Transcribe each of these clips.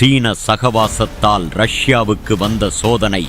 சீன சகவாசத்தால் ரஷ்யாவுக்கு வந்த சோதனை.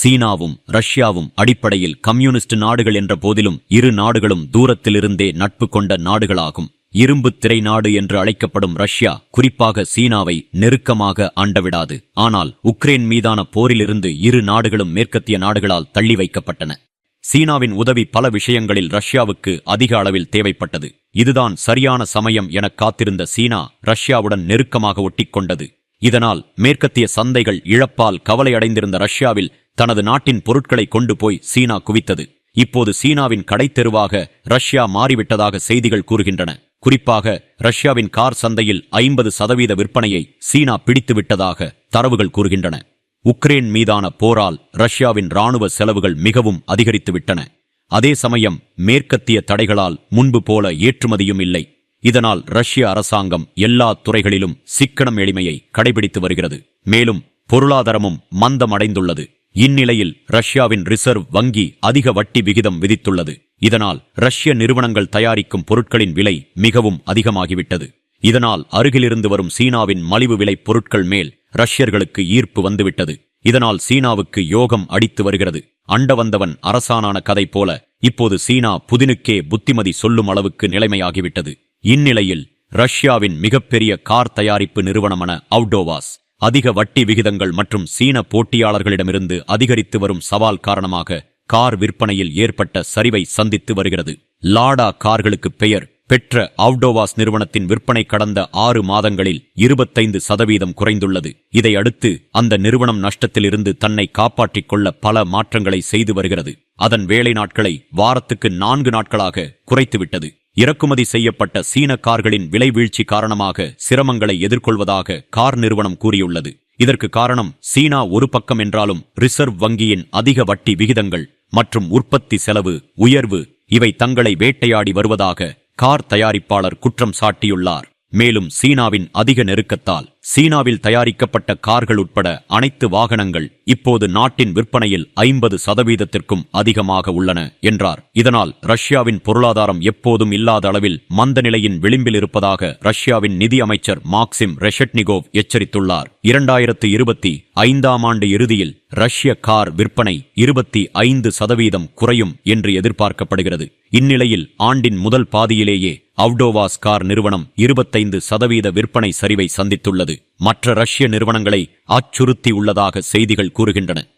சீனாவும் ரஷ்யாவும் அடிப்படையில் கம்யூனிஸ்ட் நாடுகள் என்ற போதிலும் இரு நாடுகளும் தூரத்திலிருந்தே நட்பு கொண்ட நாடுகளாகும். இரும்பு திரை நாடு என்று அழைக்கப்படும் ரஷ்யா குறிப்பாக சீனாவை நெருக்கமாக ஆண்டவிடாது. ஆனால் உக்ரைன் மீதான போரிலிருந்து இரு நாடுகளும் மேற்கத்திய நாடுகளால் தள்ளி வைக்கப்பட்டன. சீனாவின் உதவி பல விஷயங்களில் ரஷ்யாவுக்கு அதிக அளவில் தேவைப்பட்டது. இதுதான் சரியான சமயம் என காத்திருந்த சீனா ரஷ்யாவுடன் நெருக்கமாக ஒட்டிக்கொண்டது. இதனால் மேற்கத்திய சந்தைகள் இழப்பால் கவலையடைந்திருந்த ரஷ்யாவில் தனது நாட்டின் பொருட்களை கொண்டு போய் சீனா குவித்தது. இப்போது சீனாவின் கடைத்தெருவாக ரஷ்யா மாறிவிட்டதாக செய்திகள் கூறுகின்றன. குறிப்பாக ரஷ்யாவின் கார் சந்தையில் ஐம்பது சதவீத விற்பனையை சீனா பிடித்துவிட்டதாக தரவுகள் கூறுகின்றன. உக்ரைன் மீதான போரால் ரஷ்யாவின் ராணுவ செலவுகள் மிகவும் அதிகரித்துவிட்டன. அதே சமயம் மேற்கத்திய தடைகளால் முன்பு போல ஏற்றுமதியும் இல்லை. இதனால் ரஷ்ய அரசாங்கம் எல்லா துறைகளிலும் சிக்கனம் எளிமையை கடைபிடித்து வருகிறது. மேலும் பொருளாதாரமும் மந்தமடைந்துள்ளது. இந்நிலையில் ரஷ்யாவின் ரிசர்வ் வங்கி அதிக வட்டி விகிதம் விதித்துள்ளது. இதனால் ரஷ்ய நிறுவனங்கள் தயாரிக்கும் பொருட்களின் விலை மிகவும் அதிகமாகிவிட்டது. இதனால் அருகிலிருந்து வரும் சீனாவின் மலிவு விலை பொருட்கள் மேல் ரஷ்யர்களுக்கு ஈர்ப்பு வந்துவிட்டது. இதனால் சீனாவுக்கு யோகம் அடித்து வருகிறது. அண்டவந்தவன் அரசானான கதை போல இப்போது சீனா புதினுக்கே புத்திமதி சொல்லும் அளவுக்கு நிலைமையாகிவிட்டது. இந்நிலையில் ரஷ்யாவின் மிகப்பெரிய கார் தயாரிப்பு நிறுவனமான அவுடோவாஸ் அதிக வட்டி விகிதங்கள் மற்றும் சீன போட்டியாளர்களிடமிருந்து அதிகரித்து வரும் சவால் காரணமாக கார் விற்பனையில் ஏற்பட்ட சரிவை சந்தித்து வருகிறது. லாடா கார்களுக்கு பெயர் பெற்ற அவ்டோவாஸ் நிறுவனத்தின் விற்பனை கடந்த ஆறு மாதங்களில் இருபத்தைந்து சதவீதம் குறைந்துள்ளது. இதையடுத்து அந்த நிறுவனம் நஷ்டத்திலிருந்து தன்னை காப்பாற்றிக் கொள்ள பல மாற்றங்களை செய்து வருகிறது. அதன் வேலை நாட்களை வாரத்துக்கு நான்கு நாட்களாக குறைத்துவிட்டது. இறக்குமதி செய்யப்பட்ட சீன கார்களின் விலை வீழ்ச்சி காரணமாக சிரமங்களை எதிர்கொள்வதாக கார் நிறுவனம் கூறியுள்ளது. இதற்கு காரணம் சீனா ஒரு பக்கம் என்றாலும் ரிசர்வ் வங்கியின் அதிக வட்டி விகிதங்கள் மற்றும் உற்பத்தி செலவு உயர்வு இவை தங்களை வேட்டையாடி வருவதாக கார் தயாரிப்பாளர் குற்றம் சாட்டியுள்ளார். மேலும் சீனாவின் அதிக நெருக்கத்தால் சீனாவில் தயாரிக்கப்பட்ட கார்கள் உட்பட அனைத்து வாகனங்கள் இப்போது நாட்டின் விற்பனையில் ஐம்பது சதவீதத்திற்கும் அதிகமாக உள்ளன என்றார். இதனால் ரஷ்யாவின் பொருளாதாரம் எப்போதும் இல்லாத அளவில் மந்த நிலையின் விளிம்பில் இருப்பதாக ரஷ்யாவின் நிதி அமைச்சர் மாக்சிம் ரெஷட்னிகோவ் எச்சரித்துள்ளார். இரண்டாயிரத்து இருபத்தி ஐந்தாம் ஆண்டு இறுதியில் ரஷ்ய கார் விற்பனை இருபத்தி ஐந்து சதவீதம் குறையும் என்று எதிர்பார்க்கப்படுகிறது. இந்நிலையில் ஆண்டின் முதல் பாதியிலேயே அவ்டோவாஸ் கார் நிறுவனம் இருபத்தைந்து சதவீத விற்பனை சரிவை சந்தித்துள்ளது. மற்ற ரஷ்ய நிறுவனங்களை அச்சுறுத்தியுள்ளதாக செய்திகள் கூறுகின்றன.